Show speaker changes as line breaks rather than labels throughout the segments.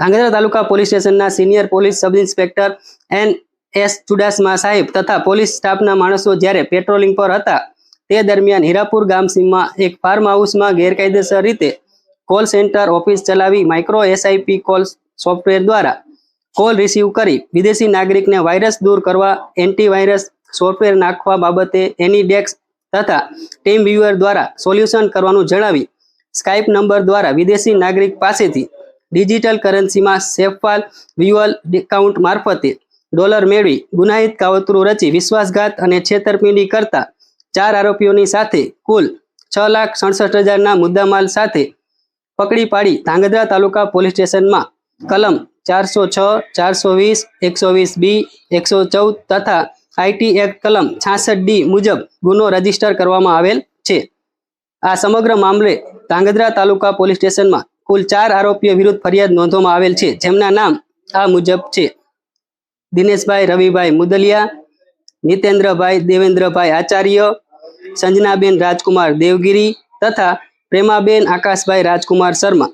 ધાંગધ્રા તાલુકા police સ્ટેશનના senior police sub inspector N S Chudasama saheb તથા police સ્ટાફના માણસો જ્યારે પેટ્રોલિંગ પર હતા, તે દરમિયાન હીરાપુર ગામ સીમમાં એક ફાર્મ હાઉસમાં ગેરકાયદેસર રીતે કોલ સેન્ટર ઓફિસ ચલાવી માઇક્રો એસઆઈપી કોલ સોફ્ટવેર દ્વારા કોલ રિસીવ કરી વિદેશી નાગરિકને વાયરસ દૂર કરવા, એન્ટીવાયરસ સોફ્ટવેર નાખવા બાબતે એનીડેક્સ તથા ટીમ વ્યુઅર દ્વારા સોલ્યુશન કરવાનું જણાવી સ્કાઇપ નંબર દ્વારા વિદેશી નાગરિક પાસેથી ડિજિટલ કરન્સીમાં સેફપાલ વ્યુઅલ ડિકાઉન્ટ મારફતે ડોલર મેળવી ગુનાહિત કાવતરું રચી વિશ્વાસઘાત અને છેતરપિંડી કરતા ચાર આરોપીઓની સાથે કુલ છ લાખ સડસઠ હજારના મુદ્દામાલ સાથે પકડી પાડી ધાંગધ્રા તાલુકા પોલીસ સ્ટેશનમાં કલમ ચારસો છ, ચારસો વીસ, એકસો વીસ બી, એકસો ચૌદ તથા આઈટી એક્ટ કલમ છાસઠ ડી મુજબ ગુનો રજિસ્ટર કરવામાં આવેલ છે. આ સમગ્ર મામલે ધાંગધ્રા તાલુકા પોલીસ સ્ટેશનમાં કુલ ચાર આરોપીઓ વિરુદ્ધ ફરિયાદ નોંધવામાં આવેલ છે. જેમના નામ આ મુજબ છે. દિનેશભાઈ, રવિભાઈ મુદલિયા, નિતેન્દ્રભાઈ, દેવેન્દ્રભાઈ આચાર્ય, સંજનાબેન રાજકુમાર દેવગીરી તથા પ્રેમાબેન આકાશભાઈ રાજકુમાર શર્મા.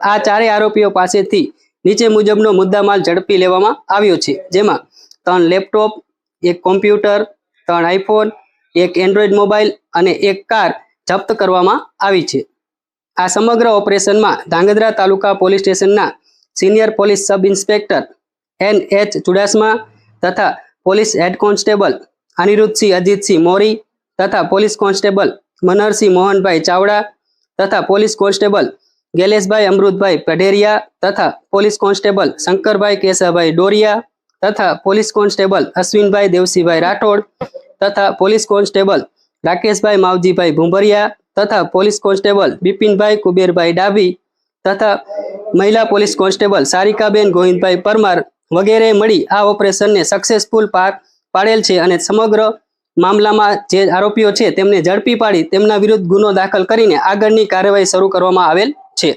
આ ચારેય આરોપીઓ પાસેથી નીચે મુજબનો મુદ્દામાલ ઝડપી લેવામાં આવ્યો છે. જેમાં ત્રણ લેપટોપ, એક કોમ્પ્યુટર, ત્રણ આઈફોન, એક એન્ડ્રોઈડ મોબાઈલ અને એક કાર જપ્ત કરવામાં આવી છે. આ સમગ્ર ઓપરેશનમાં ધાંગધ્રા તાલુકા પોલીસ સ્ટેશનના senior police sub inspector N H Chudasama તથા police head constable Anirudhsinh Ajitsinh Mori તથા પોલીસ કોન્સ્ટેબલ મનહરસિંહ મોહનભાઈ ચાવડા તથા પોલીસ કોન્સ્ટેબલ ગેલેશભાઈ અમૃતભાઈ પઢેરિયા તથા પોલીસ કોન્સ્ટેબલ શંકરભાઈ કેશવભાઈ ડોરિયા તથા પોલીસ કોન્સ્ટેબલ અશ્વિનભાઈ દેવસીભાઈ રાઠોડ તથા પોલીસ કોન્સ્ટેબલ રાકેશભાઈ માવજીભાઈ ભુંભરિયા તથા પોલીસ કોન્સ્ટેબલ બિપિનભાઈ કુબેરભાઈ ડાભી તથા મહિલા પોલીસ કોન્સ્ટેબલ સારિકાબેન ગોવિંદભાઈ પરમાર વગેરે મળી આ ઓપરેશનને સક્સેસફુલ પાર પાડેલ છે અને સમગ્ર મામલામાં જે આરોપીઓ છે તેમને ઝડપી પાડી તેમના વિરુદ્ધ ગુનો દાખલ કરીને આગળની કાર્યવાહી શરૂ કરવામાં આવેલ છે.